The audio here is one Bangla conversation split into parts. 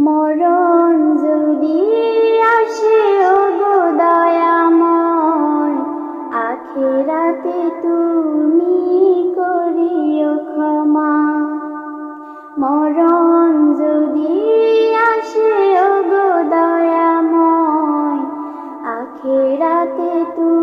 মরণ যদি আসে ও গো দয়াময়, আখেরাতে তুমি করিও ক্ষমা। মরণ যদি আসে ও গো দয়াময়, আখেরাতে তুমি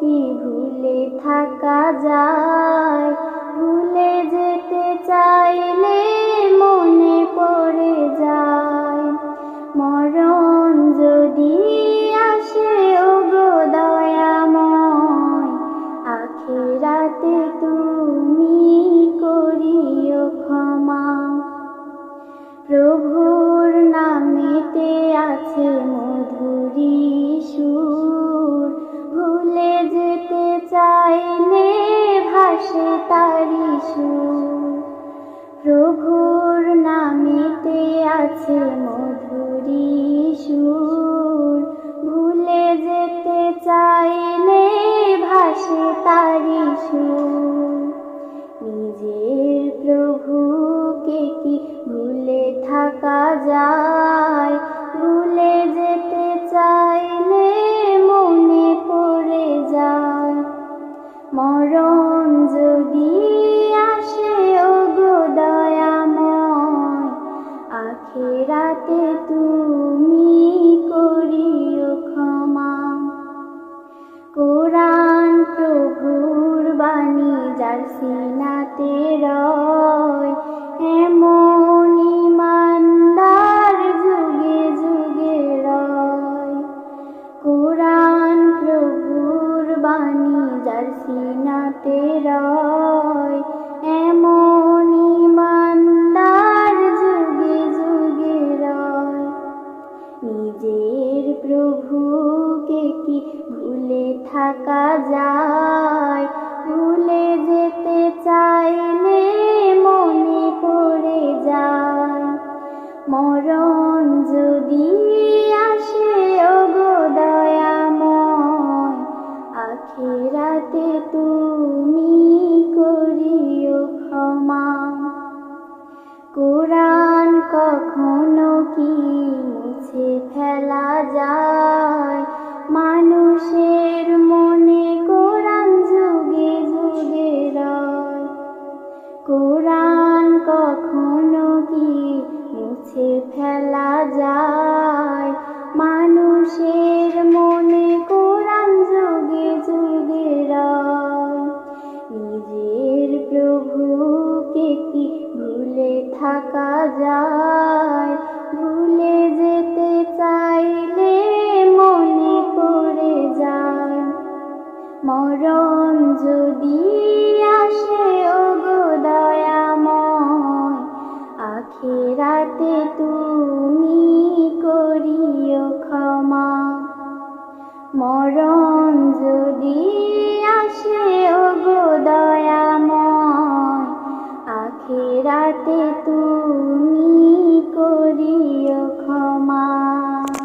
কি ভুলে থাকা যায়? তারি প্রভুর নামেতে আছে মধুরী সুর। ভুলে যেতে চাইলে ভাসে তারি নিজের প্রভুকে কি ভুলে থাকা যায়? আখেরাতে তুমি করিও ক্ষমা। কোরআন প্রভুর বাণী যার সিনাতে রয়, এমন ইমানদার যুগে যুগে রয়। কোরআন প্রভুর বাণী যার সিনাতে রয়, এমন থাকা যায়। ভুলে যেতে চাইলে মনে পড়ে যায়। মরণ যদি আসে ও দয়াময়, আখেরাতে তুমি করিও ক্ষমা। কোরআন কখনো কি ফেলা যায়। মানুষের মনে কোরআন যুগে যুগে নিজের প্রভুকে কি ভুলে থাকা যায়? ভুলে যেতে চাইলে মনে পড়ে যায়। মরণ যদি মরণ যদি আসে ওগো দয়াময় আখেরাতে তুমি